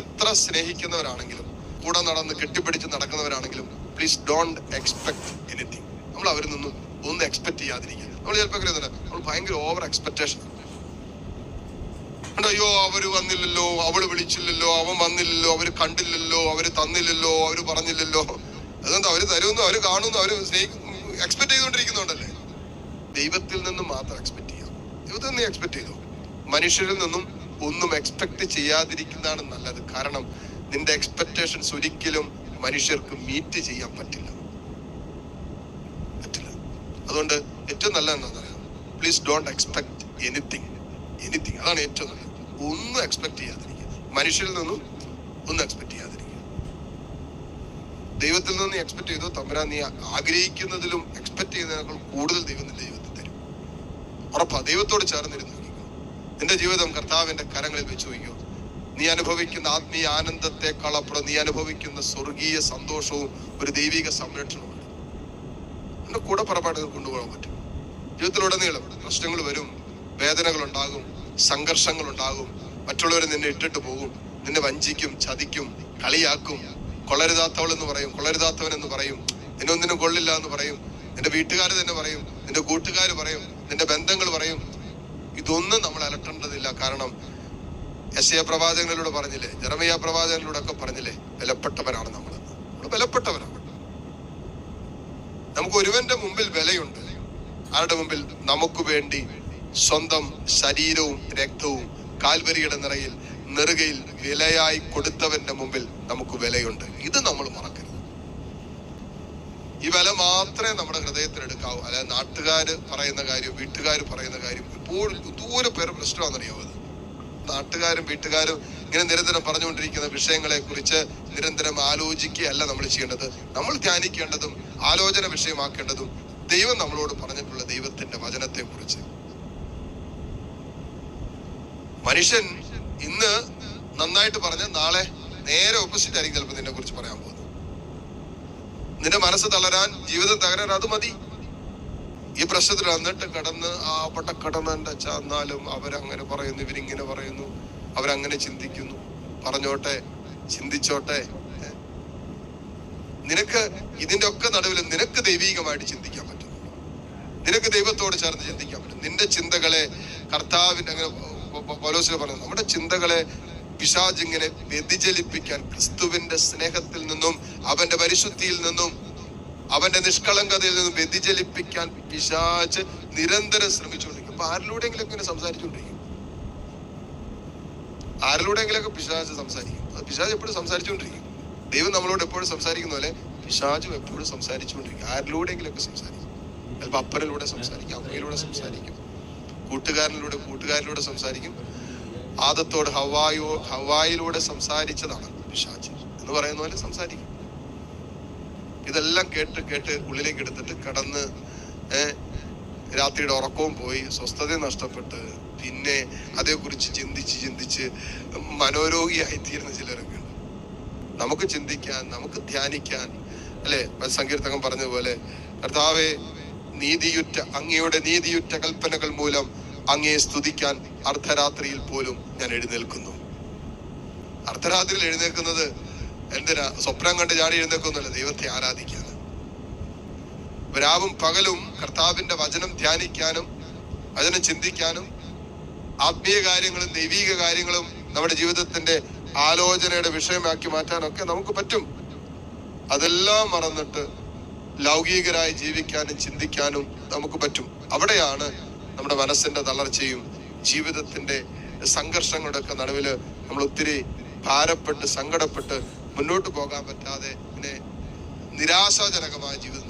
എത്ര സ്നേഹിക്കുന്നവരാണെങ്കിലും കൂടെ നടന്ന് കെട്ടിപ്പിടിച്ച് നടക്കുന്നവരാണെങ്കിലും പ്ലീസ് ഡോണ്ട് എക്സ്പെക്ട് എനിത്തിങ് നമ്മൾ അവരിൽ നിന്നും ഒന്നും എക്സ്പെക്ട് ചെയ്യാതിരിക്കുക. നമ്മൾ ചിലപ്പോൾ നമ്മൾ ഭയങ്കര ഓവർ എക്സ്പെക്ടേഷൻ അയ്യോ അവർ വന്നില്ലല്ലോ അവൾ വിളിച്ചില്ലല്ലോ അവൻ വന്നില്ലല്ലോ അവർ കണ്ടില്ലല്ലോ അവർ തന്നില്ലല്ലോ അവർ പറഞ്ഞില്ലല്ലോ. അതെന്താ അവർ തരുമെന്നോ അവർ കാണുന്നു അവർ എക്സ്പെക്ട് ചെയ്തുകൊണ്ടിരിക്കുന്നുണ്ടല്ലേ ദൈവത്തിൽ നിന്നും മാത്രം എക്സ്പെക്ട് ചെയ്യാം. ദൈവത്തിൽ നിന്ന് എക്സ്പെക്ട് ചെയ്തു? മനുഷ്യരിൽ നിന്നും ഒന്നും എക്സ്പെക്ട് ചെയ്യാതിരിക്കുന്നതാണ് നല്ലത്. കാരണം നിന്റെ എക്സ്പെക്ടേഷൻസ് ഒരിക്കലും മനുഷ്യർക്ക് മീറ്റ് ചെയ്യാൻ പറ്റില്ല. പറ്റില്ല. അതുകൊണ്ട് ഏറ്റവും നല്ല എന്താ please don't expect anything anything അതാണ് ഏറ്റവും നല്ലത്. ഒന്നും എക്സ്പെക്ട് ചെയ്യാതിരിക്കുക. മനുഷ്യരിൽ നിന്നും ഒന്നും എക്സ്പെക്ട് ചെയ്യാതിരിക്കുക. ദൈവത്തിൽ നിന്ന് എക്സ്പെക്ട് ചെയ്തോ തമ്പുരാൻ നീ ആഗ്രഹിക്കുന്നതിലും എക്സ്പെക്ട് ചെയ്യുന്നതിനേക്കാൾ കൂടുതൽ ദൈവം നിന്റെ തരും. ഉറപ്പാ ദൈവത്തോട് ചേർന്നിരുന്നു നിന്റെ ജീവിതം കർത്താവിന്റെ കരങ്ങളിൽ വെച്ചു വയ്ക്കൂ നീ അനുഭവിക്കുന്ന ആത്മീയ ആനന്ദത്തെക്കാൾ കളപ്പുറം നീ അനുഭവിക്കുന്ന സ്വർഗീയ സന്തോഷവും ഒരു ദൈവിക സംരക്ഷണവുമാണ്. എന്റെ കൂടെ പുറപ്പാടുകൾ കൊണ്ടുപോകാൻ പറ്റും. ജീവിതത്തിലുടനീളം പ്രശ്നങ്ങൾ വരും വേദനകൾ ഉണ്ടാകും സംഘർഷങ്ങൾ ഉണ്ടാകും മറ്റുള്ളവർ നിന്നെ ഇട്ടിട്ട് പോകും നിന്നെ വഞ്ചിക്കും ചതിക്കും കളിയാക്കും കൊള്ളരുതാത്തവൾ എന്ന് പറയും കൊള്ളരുതാത്തവൻ എന്ന് പറയും നിന്നൊന്നിനും കൊള്ളില്ല എന്ന് പറയും നിന്റെ വീട്ടുകാർ തന്നെ പറയും നിന്റെ കൂട്ടുകാർ പറയും നിന്റെ ബന്ധങ്ങൾ പറയും ഇതൊന്നും നമ്മൾ അലട്ടേണ്ടതില്ല. കാരണം എസ് എ പ്രവാചകനിലൂടെ പറഞ്ഞില്ലേ ജറമയ പ്രവാചകനിലൂടെ ഒക്കെ പറഞ്ഞില്ലേ വിലപ്പെട്ടവരാണ് നമ്മൾ നമ്മൾ വിലപ്പെട്ടവരാണ് നമുക്ക് ഒരുവന്റെ മുമ്പിൽ വിലയുണ്ട്. ആരുടെ മുമ്പിൽ? നമുക്ക് വേണ്ടി സ്വന്തം ശരീരവും രക്തവും കാൽവരിയുടെ നിറയിൽ നെറുകയിൽ വിലയായി കൊടുത്തവന്റെ മുമ്പിൽ നമുക്ക് വിലയുണ്ട്. ഇത് നമ്മൾ മറക്കരുത്. ഈ വില മാത്രമേ നമ്മുടെ ഹൃദയത്തിൽ എടുക്കാവൂ. അല്ലാതെ നാട്ടുകാർ പറയുന്ന കാര്യം വീട്ടുകാർ പറയുന്ന കാര്യം എപ്പോഴും ദൂരെ പേര് പ്രശ്നമാണെന്നറിയാവോ അത്? നാട്ടുകാരും വീട്ടുകാരും ഇങ്ങനെ നിരന്തരം പറഞ്ഞുകൊണ്ടിരിക്കുന്ന വിഷയങ്ങളെ കുറിച്ച് നിരന്തരം ആലോചിക്കുകയല്ല നമ്മൾ ചെയ്യേണ്ടത്. നമ്മൾ ധ്യാനിക്കേണ്ടതും ആലോചന വിഷയമാക്കേണ്ടതും ദൈവം നമ്മളോട് പറഞ്ഞിട്ടുള്ള ദൈവത്തിന്റെ വചനത്തെ കുറിച്ച് മനുഷ്യൻ ഇന്ന് നന്നായിട്ട് പറഞ്ഞ നാളെ നേരെ ഓപ്പോസിറ്റ് ആയിരിക്കും ചിലപ്പോൾ നിന്നെ കുറിച്ച് പറയാൻ പോകുന്നത്. നിന്റെ മനസ്സ് തളരാൻ ജീവിതം തകരാൻ അത് മതി. ഈ പ്രശ്നത്തിൽ വന്നിട്ട് കടന്ന് ആ പട്ട എന്റെ അച്ഛ എന്നാലും അവരങ്ങനെ പറയുന്നു ഇവരിങ്ങനെ പറയുന്നു അവരങ്ങനെ ചിന്തിക്കുന്നു. പറഞ്ഞോട്ടെ ചിന്തിച്ചോട്ടെ. നിനക്ക് ഇതിന്റെ ഒക്കെ നടുവിൽ നിനക്ക് ദൈവീകമായിട്ട് ചിന്തിക്കാൻ പറ്റും നിനക്ക് ദൈവത്തോട് ചേർന്ന് ചിന്തിക്കാൻ പറ്റും നിന്റെ ചിന്തകളെ കർത്താവിന്റെ അങ്ങനെ പോലോസിനെ പറഞ്ഞു നമ്മുടെ ചിന്തകളെ പിശാജിങ്ങനെ വ്യതിചലിപ്പിക്കാൻ ക്രിസ്തുവിന്റെ സ്നേഹത്തിൽ നിന്നും അവന്റെ പരിശുദ്ധിയിൽ നിന്നും അവന്റെ നിഷ്കളങ്കതയിൽ നിന്ന് വ്യതിചലിപ്പിക്കാൻ പിശാച്ച് നിരന്തരം ശ്രമിച്ചുകൊണ്ടിരിക്കും. അപ്പൊ ആരിലൂടെയെങ്കിലും ഇങ്ങനെ സംസാരിച്ചുകൊണ്ടിരിക്കും? ആരിലൂടെയെങ്കിലൊക്കെ പിശാച്ച് സംസാരിക്കും. അത് പിശാജ് എപ്പോഴും സംസാരിച്ചുകൊണ്ടിരിക്കും. ദൈവം നമ്മളോട് എപ്പോഴും സംസാരിക്കുന്ന പോലെ പിശാജും എപ്പോഴും സംസാരിച്ചുകൊണ്ടിരിക്കും. ആരിലൂടെയെങ്കിലൊക്കെ സംസാരിക്കും. ചിലപ്പോൾ അപ്പനിലൂടെ സംസാരിക്കും അമ്മയിലൂടെ സംസാരിക്കും കൂട്ടുകാരനിലൂടെ കൂട്ടുകാരിലൂടെ സംസാരിക്കും. ആദത്തോട് ഹവായോ ഹവായിലൂടെ സംസാരിച്ചതാണ് പിശാജ് എന്ന് പറയുന്ന പോലെ സംസാരിക്കും. ഇതെല്ലാം കേട്ട് കേട്ട് ഉള്ളിലേക്ക് എടുത്തിട്ട് കടന്ന് രാത്രിയുടെ ഉറക്കവും പോയി. സ്വസ്ഥത നഷ്ടപ്പെട്ട്. പിന്നെ അതേക്കുറിച്ച് ചിന്തിച്ച് ചിന്തിച്ച് മനോരോഗിയായി തീരുന്ന ചിലരൊക്കെ ഉണ്ട്. നമുക്ക് ചിന്തിക്കാൻ നമുക്ക് ധ്യാനിക്കാൻ അല്ലെ? സങ്കീർത്തകം പറഞ്ഞതുപോലെ കർത്താവെ നീതിയുറ്റ അങ്ങയുടെ നീതിയുറ്റ കൽപ്പനകൾ മൂലം അങ്ങയെ സ്തുതിക്കാൻ അർദ്ധരാത്രിയിൽ പോലും ഞാൻ എഴുന്നേൽക്കുന്നു. അർദ്ധരാത്രിയിൽ എഴുന്നേൽക്കുന്നത് എന്തിനാ? സ്വപ്നം കണ്ട് ചാടി എഴുന്നേൽക്കുന്നല്ല ദൈവത്തെ ആരാധിക്കാൻ രാവും പകലും കർത്താവിന്റെ വചനം ധ്യാനിക്കാനും വചനം ചിന്തിക്കാനും ആത്മീയ കാര്യങ്ങളും ദൈവീക കാര്യങ്ങളും നമ്മുടെ ജീവിതത്തിന്റെ ആലോചനയുടെ വിഷയമാക്കി മാറ്റാനൊക്കെ നമുക്ക് പറ്റും. അതെല്ലാം മറന്നിട്ട് ലൗകികരായി ജീവിക്കാനും ചിന്തിക്കാനും നമുക്ക് പറ്റും. അവിടെയാണ് നമ്മുടെ മനസ്സിന്റെ തളർച്ചയും ജീവിതത്തിന്റെ സംഘർഷങ്ങളുടെ ഒക്കെ നടുവിൽ നമ്മൾ ഒത്തിരി ഭാരപ്പെട്ട് സങ്കടപ്പെട്ട് മുന്നോട്ട് പോകാൻ പറ്റാതെ പിന്നെ നിരാശാജനകമായ ജീവിതം